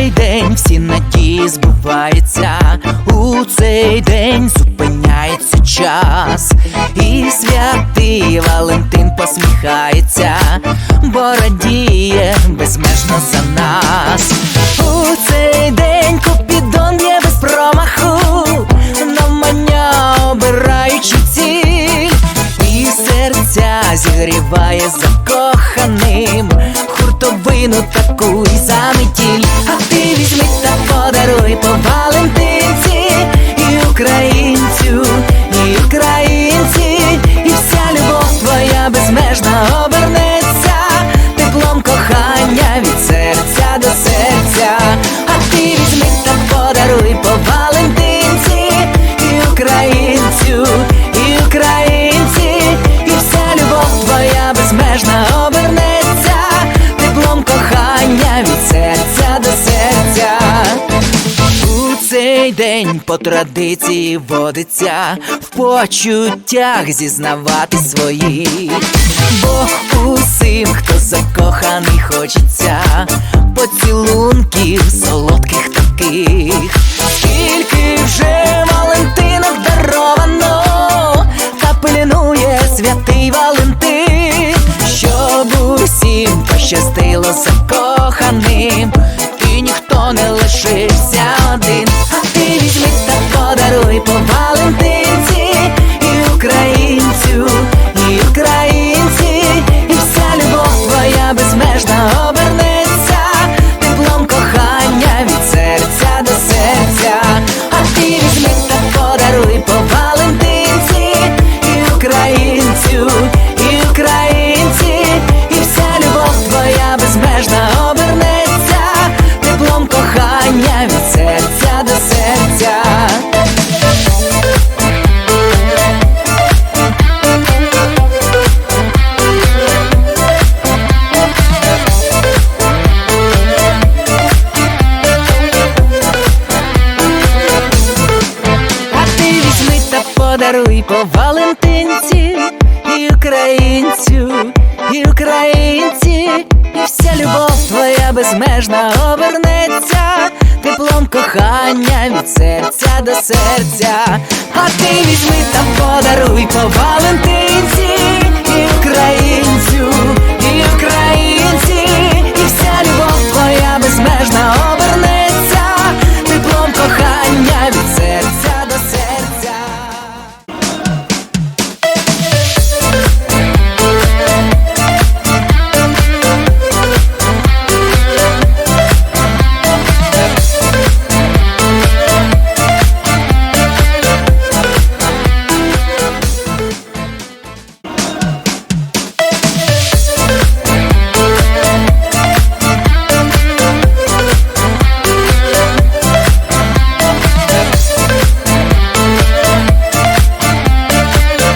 цей день всі надії збуваються, у цей день зупиняється час, і святий Валентин посміхається, бо радіє безмежно за нас. У цей день купідон є без промаху, намання обираючи ціль, і серця зігріває закоханим хуртовину таку і заметіль. А ти візьми та подаруй по Валентинці, і українцю, день по традиції водиться в почуттях зізнавати свої, бо усім, хто закоханий, хочеться поцілунків солодких таких, скільки вже подаруй по Валентинці, і українцю, і українці, і вся любов твоя безмежна обернеться теплом кохання від серця до серця. А ти візьми та подаруй по Валентинці,